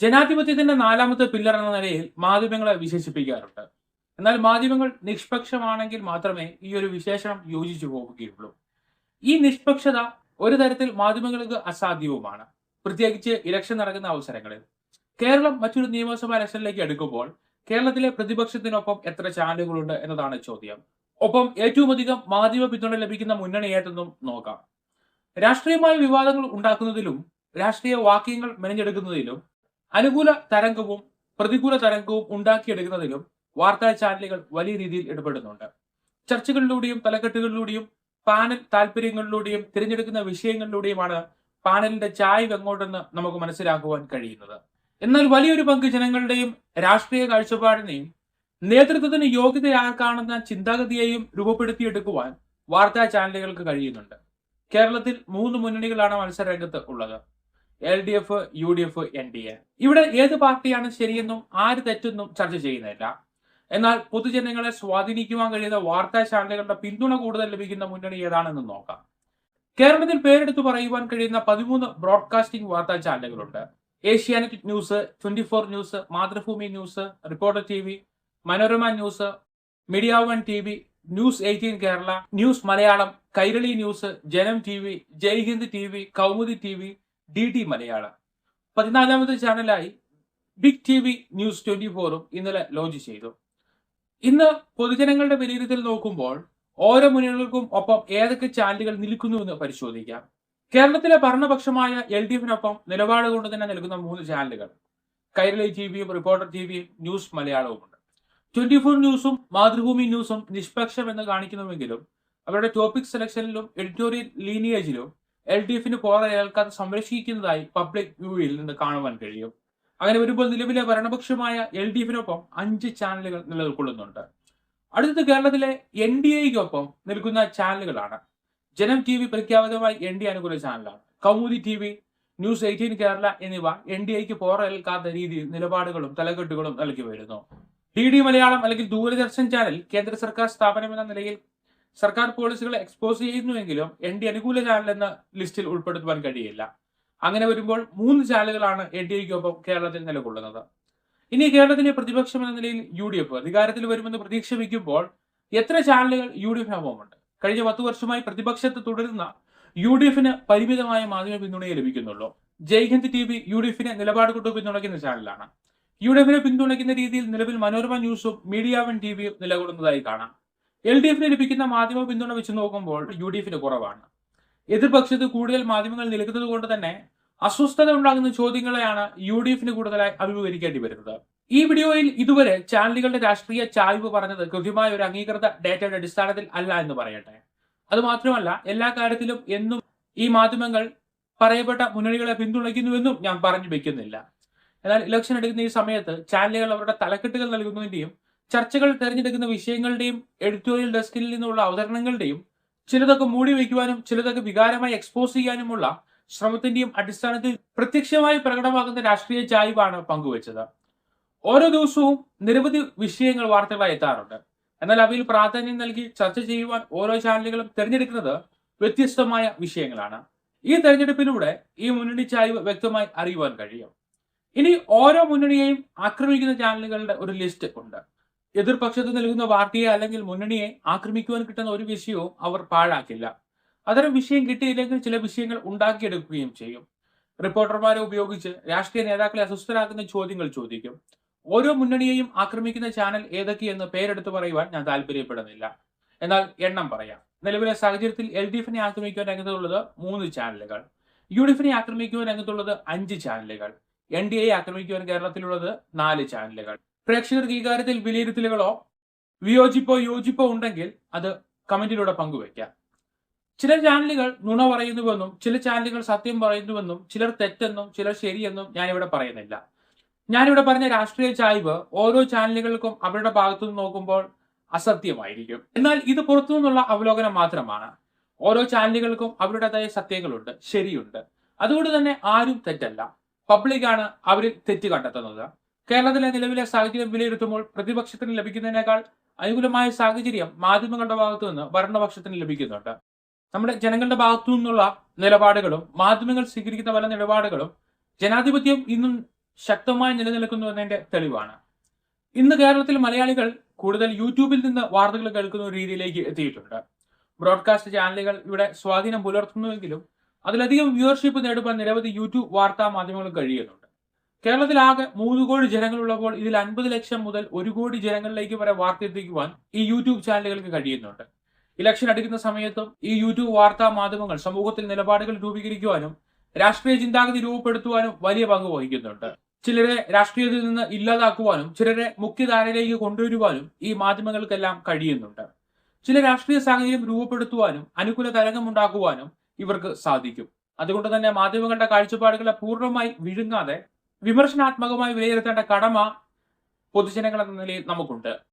ജനാധിപത്യത്തിന്റെ നാലാമത്തെ പില്ലർ എന്ന നിലയിൽ മാധ്യമങ്ങളെ വിശേഷിപ്പിക്കാറുണ്ട്. എന്നാൽ മാധ്യമങ്ങൾ നിഷ്പക്ഷമാണെങ്കിൽ മാത്രമേ ഈ ഒരു വിശേഷണം യോജിച്ചു പോവുകയുള്ളൂ. ഈ നിഷ്പക്ഷത ഒരു തരത്തിൽ മാധ്യമങ്ങൾക്ക് അസാധ്യവുമാണ്. പ്രത്യേകിച്ച് ഇലക്ഷൻ നടക്കുന്ന അവസരങ്ങളിൽ. കേരളം മറ്റൊരു നിയമസഭാ ഇലക്ഷനിലേക്ക് എടുക്കുമ്പോൾ കേരളത്തിലെ പ്രതിപക്ഷത്തിനൊപ്പം എത്ര ചാനലുകളുണ്ട് എന്നതാണ് ചോദ്യം. ഒപ്പം ഏറ്റവും അധികം മാധ്യമ പിന്തുണ ലഭിക്കുന്ന മുന്നണി ഏതെന്നും നോക്കാം. രാഷ്ട്രീയമായ വിവാദങ്ങൾ ഉണ്ടാക്കുന്നതിലും രാഷ്ട്രീയ വാക്യങ്ങൾ മെനഞ്ഞെടുക്കുന്നതിലും അനുകൂല തരംഗവും പ്രതികൂല തരംഗവും ഉണ്ടാക്കിയെടുക്കുന്നതിലും വാർത്താ ചാനലുകൾ വലിയ രീതിയിൽ ഇടപെടുന്നുണ്ട്. ചർച്ചകളിലൂടെയും തലക്കെട്ടുകളിലൂടെയും പാനൽ താല്പര്യങ്ങളിലൂടെയും തിരഞ്ഞെടുക്കുന്ന വിഷയങ്ങളിലൂടെയുമാണ് പാനലിന്റെ ചായ്വ് എങ്ങോട്ടെന്ന് നമുക്ക് മനസ്സിലാക്കുവാൻ കഴിയുന്നത്. എന്നാൽ വലിയൊരു പങ്ക് ജനങ്ങളുടെയും രാഷ്ട്രീയ കാഴ്ചപ്പാടിനെയും നേതൃത്വത്തിന് യോഗ്യതയാക്കാണെന്ന ചിന്താഗതിയെയും രൂപപ്പെടുത്തിയെടുക്കുവാൻ വാർത്താ ചാനലുകൾക്ക് കഴിയുന്നുണ്ട്. കേരളത്തിൽ മൂന്ന് മുന്നണികളാണ് മത്സരരംഗത്ത് ഉള്ളത്. L D F U D F N D A ഇവിടെ ഏത് പാർട്ടിയാണ് ശരിയെന്നും ആര് തെറ്റെന്നും ചർച്ച ചെയ്യുന്നില്ല. എന്നാൽ പൊതുജനങ്ങളെ സ്വാധീനിക്കുവാൻ കഴിയുന്ന വാർത്താ ചാനലുകളുടെ പിന്തുണ കൂടുതൽ ലഭിക്കുന്ന മുന്നണി ഏതാണെന്ന് നോക്കാം. കേരളത്തിൽ പേരെടുത്തു പറയുവാൻ കഴിയുന്ന പതിമൂന്ന് ബ്രോഡ്കാസ്റ്റിംഗ് വാർത്താ ചാനലുകളുണ്ട്. Asianet news twenty four news Mathrubhumi news reporter T V Manorama news media one T V news eighteen Kerala news Malayalam Kairali news Janam T V Jaihind T V Kaumudi T V D T Malayalam. പതിനാലാമത് ചാനലായി big T V news twenty ഫോറും ഇന്നലെ launch ചെയ്തു. ഇന്ന് പൊതുജനങ്ങളുടെ വിലയിരുത്തൽ നോക്കുമ്പോൾ ഓരോ മുന്നണികൾക്കും ഒപ്പം ഏതൊക്കെ ചാനലുകൾ നിൽക്കുന്നുവെന്ന് പരിശോധിക്കാം. കേരളത്തിലെ ഭരണപക്ഷമായ എൽ ഡി എഫിനൊപ്പം നിലപാട് കൊണ്ട് തന്നെ നൽകുന്ന മൂന്ന് ചാനലുകൾ. കൈരളി ടി വിയും റിപ്പോർട്ടർ ടി വിയും ന്യൂസ് മലയാളവുമുണ്ട്. ട്വന്റി ഫോർ ന്യൂസും മാതൃഭൂമി ന്യൂസും നിഷ്പക്ഷം എന്ന് കാണിക്കുന്നുവെങ്കിലും അവരുടെ ടോപ്പിക് സെലക്ഷനിലും എഡിറ്റോറിയൽ ലീനിയേജിലും എൽ ഡി എഫിന് പോറ ഏൽക്കാതെ സംരക്ഷിക്കുന്നതായി പബ്ലിക് വ്യൂവിൽ നിന്ന് കാണുവാൻ കഴിയും. അങ്ങനെ വരുമ്പോൾ നിലവിലെ ഭരണപക്ഷമായ എൽ ഡി എഫിനൊപ്പം അഞ്ച് ചാനലുകൾ നിലനിൽക്കൊള്ളുന്നുണ്ട്. അടുത്തത് കേരളത്തിലെ എൻ ഡി എക്കൊപ്പം നിൽക്കുന്ന ചാനലുകളാണ് ജനം ടി വി പ്രഖ്യാപിതമായി എൻ ഡി അനുകൂല ചാനലാണ് Kaumudi T V news eighteen Kerala എന്നിവ എൻ ഡി എക്ക് പോറേൽക്കാത്ത രീതിയിൽ നിലപാടുകളും തലക്കെട്ടുകളും നൽകി വരുന്നു. ഡി ഡി മലയാളം അല്ലെങ്കിൽ ദൂരദർശൻ ചാനൽ കേന്ദ്ര സർക്കാർ സ്ഥാപനം എന്ന നിലയിൽ സർക്കാർ പോളിസികൾ എക്സ്പോസ് ചെയ്യുന്നുവെങ്കിലും എൻ ഡി അനുകൂല ചാനൽ എന്ന ലിസ്റ്റിൽ ഉൾപ്പെടുത്തുവാൻ കഴിയില്ല. അങ്ങനെ വരുമ്പോൾ മൂന്ന് ചാനലുകളാണ് എൻ ഡി എക്കൊപ്പം കേരളത്തിൽ നിലകൊള്ളുന്നത്. ഇനി കേരളത്തിലെ പ്രതിപക്ഷം എന്ന നിലയിൽ യു ഡി എഫ് അധികാരത്തിൽ വരുമെന്ന് പ്രതീക്ഷ വയ്ക്കുമ്പോൾ എത്ര ചാനലുകൾ യു ഡി എഫിനൊപ്പമുണ്ട് കഴിഞ്ഞ പത്ത് വർഷമായി പ്രതിപക്ഷത്ത് തുടരുന്ന യു ഡി എഫിന് പരിമിതമായ മാധ്യമ പിന്തുണയെ ലഭിക്കുന്നുള്ളൂ. Jaihind T V U D എഫിനെ നിലപാട് കൊണ്ട് പിന്തുണയ്ക്കുന്ന ചാനലാണ്. യു ഡി എഫിനെ പിന്തുണയ്ക്കുന്ന രീതിയിൽ നിലവിൽ മനോരമ ന്യൂസും മീഡിയ വൺ ടി വിയും നിലകൊള്ളുന്നതായി കാണാം. എൽ ഡി എഫിന് ലഭിക്കുന്ന മാധ്യമ പിന്തുണ വെച്ച് നോക്കുമ്പോൾ യു ഡി എഫിന് കുറവാണ്. എതിർപക്ഷത്ത് കൂടുതൽ മാധ്യമങ്ങൾ നിൽക്കുന്നത് കൊണ്ട് തന്നെ അസ്വസ്ഥത ഉണ്ടാകുന്ന ചോദ്യങ്ങളെയാണ് യു ഡി എഫിന് കൂടുതലായി അഭിമുഖീകരിക്കേണ്ടി വരുന്നത്. ഈ വീഡിയോയിൽ ഇതുവരെ ചാനലുകളുടെ രാഷ്ട്രീയ ചായ്വ് പറഞ്ഞത് കൃത്യമായ ഒരു അംഗീകൃത ഡേറ്റയുടെ അടിസ്ഥാനത്തിൽ അല്ല എന്ന് പറയട്ടെ. അത് മാത്രമല്ല എല്ലാ കാര്യത്തിലും എന്നും ഈ മാധ്യമങ്ങൾ പറയപ്പെട്ട മുന്നണികളെ പിന്തുണയ്ക്കുന്നുവെന്നും ഞാൻ പറഞ്ഞു വെക്കുന്നില്ല. എന്നാൽ ഇലക്ഷൻ എടുക്കുന്ന ഈ സമയത്ത് ചാനലുകൾ അവരുടെ തലക്കെട്ടുകൾ നൽകുന്നതിന്റെയും ചർച്ചകൾ തെരഞ്ഞെടുക്കുന്ന വിഷയങ്ങളുടെയും എഡിറ്റോറിയൽ ഡെസ്കിൽ നിന്നുള്ള അവതരണങ്ങളുടെയും ചിലതൊക്കെ മൂടി വയ്ക്കുവാനും ചിലതൊക്കെ വികാരമായി എക്സ്പോസ് ചെയ്യാനുമുള്ള ശ്രമത്തിന്റെയും അടിസ്ഥാനത്തിൽ പ്രത്യക്ഷമായി പ്രകടമാകുന്ന രാഷ്ട്രീയ ചായ്വാണ് പങ്കുവച്ചത്. ഓരോ ദിവസവും നിരവധി വിഷയങ്ങൾ വാർത്തകളായി എത്താറുണ്ട്. എന്നാൽ അവയിൽ പ്രാധാന്യം നൽകി ചർച്ച ചെയ്യുവാൻ ഓരോ ചാനലുകളും തിരഞ്ഞെടുക്കുന്നത് വ്യത്യസ്തമായ വിഷയങ്ങളാണ്. ഈ തെരഞ്ഞെടുപ്പിലൂടെ ഈ മുന്നണി ചായ്വ് വ്യക്തമായി അറിയുവാൻ കഴിയും. ഇനി ഓരോ മുന്നണിയെയും ആക്രമിക്കുന്ന ചാനലുകളുടെ ഒരു ലിസ്റ്റ് ഉണ്ട്. എതിർപക്ഷത്ത് നൽകുന്ന പാർട്ടിയെ അല്ലെങ്കിൽ മുന്നണിയെ ആക്രമിക്കുവാൻ കിട്ടുന്ന ഒരു വിഷയവും അവർ പാഴാക്കില്ല. അത്തരം വിഷയം കിട്ടിയില്ലെങ്കിൽ ചില വിഷയങ്ങൾ ഉണ്ടാക്കിയെടുക്കുകയും ചെയ്യും. റിപ്പോർട്ടർമാരെ ഉപയോഗിച്ച് രാഷ്ട്രീയ നേതാക്കളെ അസ്വസ്ഥരാക്കുന്ന ചോദ്യങ്ങൾ ചോദിക്കും. ഓരോ മുന്നണിയെയും ആക്രമിക്കുന്ന ചാനൽ ഏതൊക്കെയെന്ന് പേരെടുത്ത് പറയുവാൻ ഞാൻ താല്പര്യപ്പെടുന്നില്ല. എന്നാൽ എണ്ണം പറയാം. നിലവിലെ സാഹചര്യത്തിൽ എൽ ഡി എഫിനെ ആക്രമിക്കുവാൻ രംഗത്തുള്ളത് മൂന്ന് ചാനലുകൾ. യു ഡി എഫിനെ ആക്രമിക്കുവാൻ രംഗത്തുള്ളത് അഞ്ച് ചാനലുകൾ. എൻ ഡി എ ആക്രമിക്കുവാൻ കേരളത്തിലുള്ളത് നാല് ചാനലുകൾ. പ്രേക്ഷകർക്ക് ഈ കാര്യത്തിൽ വിലയിരുത്തലുകളോ വിയോജിപ്പോ യോജിപ്പോ ഉണ്ടെങ്കിൽ അത് കമന്റിലൂടെ പങ്കുവയ്ക്കാം. ചില ചാനലുകൾ നുണ പറയുന്നുവെന്നും ചില ചാനലുകൾ സത്യം പറയുന്നുവെന്നും ചിലർ തെറ്റെന്നും ചിലർ ശരിയെന്നും ഞാനിവിടെ പറയുന്നില്ല. ഞാനിവിടെ പറഞ്ഞ രാഷ്ട്രീയ ചായ്വ് ഓരോ ചാനലുകൾക്കും അവരുടെ ഭാഗത്തുനിന്ന് നോക്കുമ്പോൾ അസത്യമായിരിക്കും. എന്നാൽ ഇത് പുറത്തു നിന്നുള്ള അവലോകനം മാത്രമാണ്. ഓരോ ചാനലുകൾക്കും അവരുടേതായ സത്യങ്ങളുണ്ട് ശരിയുണ്ട്. അതുകൊണ്ട് തന്നെ ആരും തെറ്റല്ല. പബ്ലിക്കാണ് അവരിൽ തെറ്റ് കണ്ടെത്തുന്നത്. കേരളത്തിലെ നിലവിലെ സാഹചര്യം വിലയിരുത്തുമ്പോൾ പ്രതിപക്ഷത്തിന് ലഭിക്കുന്നതിനേക്കാൾ അനുകൂലമായ സാഹചര്യം മാധ്യമങ്ങളുടെ ഭാഗത്തു നിന്ന് ഭരണപക്ഷത്തിന് ലഭിക്കുന്നുണ്ട്. നമ്മുടെ ജനങ്ങളുടെ ഭാഗത്തു നിന്നുള്ള നിലപാടുകളും മാധ്യമങ്ങൾ സ്വീകരിക്കുന്ന പല നിലപാടുകളും ജനാധിപത്യം ഇന്നും ശക്തമായി നിലനിൽക്കുന്നു എന്നതിന്റെ തെളിവാണ്. ഇന്ന് കേരളത്തിൽ മലയാളികൾ കൂടുതൽ യൂട്യൂബിൽ നിന്ന് വാർത്തകൾ കേൾക്കുന്ന രീതിയിലേക്ക് എത്തിയിട്ടുണ്ട്. ബ്രോഡ്കാസ്റ്റ് ചാനലുകൾ ഇവിടെ സ്വാധീനം പുലർത്തുന്നുവെങ്കിലും അതിലധികം വ്യൂവർഷിപ്പ് നേടുവാൻ നിരവധി യൂട്യൂബ് വാർത്താ മാധ്യമങ്ങൾ കഴിയുന്നുണ്ട്. കേരളത്തിലാകെ മൂന്ന് കോടി ജനങ്ങളുള്ളപ്പോൾ ഇതിൽ അൻപത് ലക്ഷം മുതൽ ഒരു കോടി ജനങ്ങളിലേക്ക് വരെ വാർത്ത എത്തിക്കുവാൻ ഈ യൂട്യൂബ് ചാനലുകൾക്ക് കഴിയുന്നുണ്ട്. ഇലക്ഷൻ അടുക്കുന്ന സമയത്തും ഈ യൂട്യൂബ് വാർത്താ മാധ്യമങ്ങൾ സമൂഹത്തിൽ നിലപാടുകൾ രൂപീകരിക്കുവാനും രാഷ്ട്രീയ ചിന്താഗതി രൂപപ്പെടുത്തുവാനും വലിയ പങ്ക് വഹിക്കുന്നുണ്ട്. ചിലരെ രാഷ്ട്രീയത്തിൽ നിന്ന് ഇല്ലാതാക്കുവാനും ചിലരെ മുഖ്യധാരയിലേക്ക് കൊണ്ടുവരുവാനും ഈ മാധ്യമങ്ങൾക്കെല്ലാം കഴിയുന്നുണ്ട്. ചില രാഷ്ട്രീയ സാഹചര്യം രൂപപ്പെടുത്തുവാനും അനുകൂല തരംഗമുണ്ടാക്കുവാനും ഇവർക്ക് സാധിക്കും. അതുകൊണ്ട് തന്നെ മാധ്യമങ്ങളുടെ കാഴ്ചപ്പാടുകളെ പൂർണമായി വിഴുങ്ങാതെ വിമർശനാത്മകമായി വിലയിരുത്തേണ്ട കടമ പൊതുജനങ്ങൾ എന്ന നിലയിൽ നമുക്കുണ്ട്.